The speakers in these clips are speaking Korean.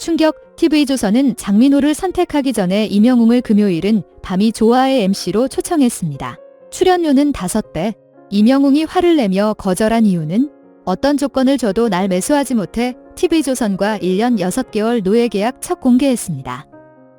충격 TV조선은 장민호를 선택하기 전에 임영웅을 금요일은 밤이 좋아의 MC로 초청했습니다. 출연료는 5배. 임영웅이 화를 내며 거절한 이유는 어떤 조건을 줘도 날 매수하지 못해 TV조선과 1년 6개월 노예 계약 첫 공개했습니다.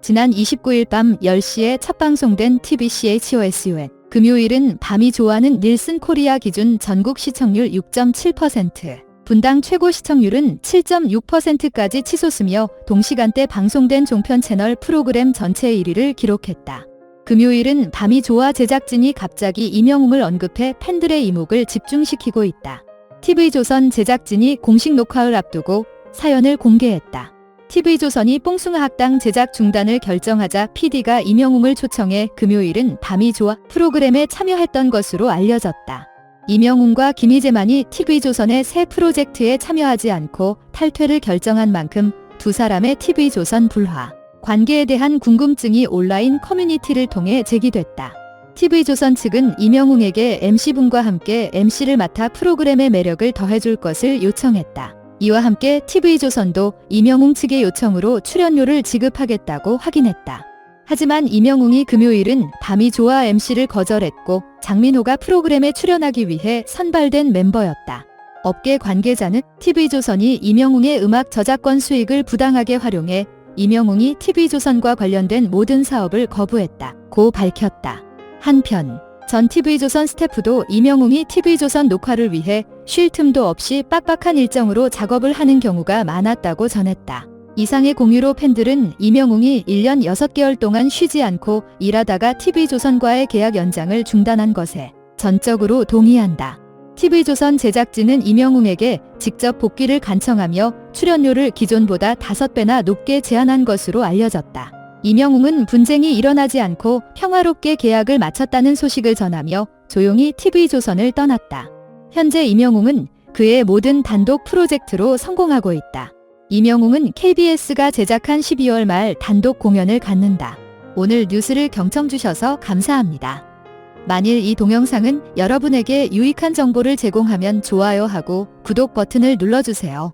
지난 29일 밤 10시에 첫 방송된 TBCHOSUN 금요일은 밤이 좋아하는 닐슨 코리아 기준 전국 시청률 6.7%, 분당 최고 시청률은 7.6%까지 치솟으며 동시간대 방송된 종편 채널 프로그램 전체 1위를 기록했다. 금요일은 밤이 좋아 제작진이 갑자기 임영웅을 언급해 팬들의 이목을 집중시키고 있다. TV조선 제작진이 공식 녹화를 앞두고 사연을 공개했다. TV조선이 뽕숭아 학당 제작 중단을 결정하자 PD가 임영웅을 초청해 금요일은 밤이 좋아 프로그램에 참여했던 것으로 알려졌다. 임영웅과 김희재만이 TV조선의 새 프로젝트에 참여하지 않고 탈퇴를 결정한 만큼 두 사람의 TV조선 불화, 관계에 대한 궁금증이 온라인 커뮤니티를 통해 제기됐다. TV조선 측은 임영웅에게 MC분과 함께 MC를 맡아 프로그램의 매력을 더해줄 것을 요청했다. 이와 함께 TV조선도 임영웅 측의 요청으로 출연료를 지급하겠다고 확인했다. 하지만 임영웅이 금요일은 밤이 좋아 MC를 거절했고 장민호가 프로그램에 출연하기 위해 선발된 멤버였다. 업계 관계자는 TV조선이 임영웅의 음악 저작권 수익을 부당하게 활용해 임영웅이 TV조선과 관련된 모든 사업을 거부했다. 고 밝혔다. 한편 전 TV조선 스태프도 임영웅이 TV조선 녹화를 위해 쉴 틈도 없이 빡빡한 일정으로 작업을 하는 경우가 많았다고 전했다. 이상의 공유로 팬들은 임영웅이 1년 6개월 동안 쉬지 않고 일하다가 TV조선과의 계약 연장을 중단한 것에 전적으로 동의한다. TV조선 제작진은 임영웅에게 직접 복귀를 간청하며 출연료를 기존보다 5배나 높게 제한한 것으로 알려졌다. 임영웅은 분쟁이 일어나지 않고 평화롭게 계약을 마쳤다는 소식을 전하며 조용히 TV조선을 떠났다. 현재 임영웅은 그의 모든 단독 프로젝트로 성공하고 있다. 임영웅은 KBS가 제작한 12월 말 단독 공연을 갖는다. 오늘 뉴스를 경청 주셔서 감사합니다. 만일 이 동영상은 여러분에게 유익한 정보를 제공하면 좋아요하고 구독 버튼을 눌러주세요.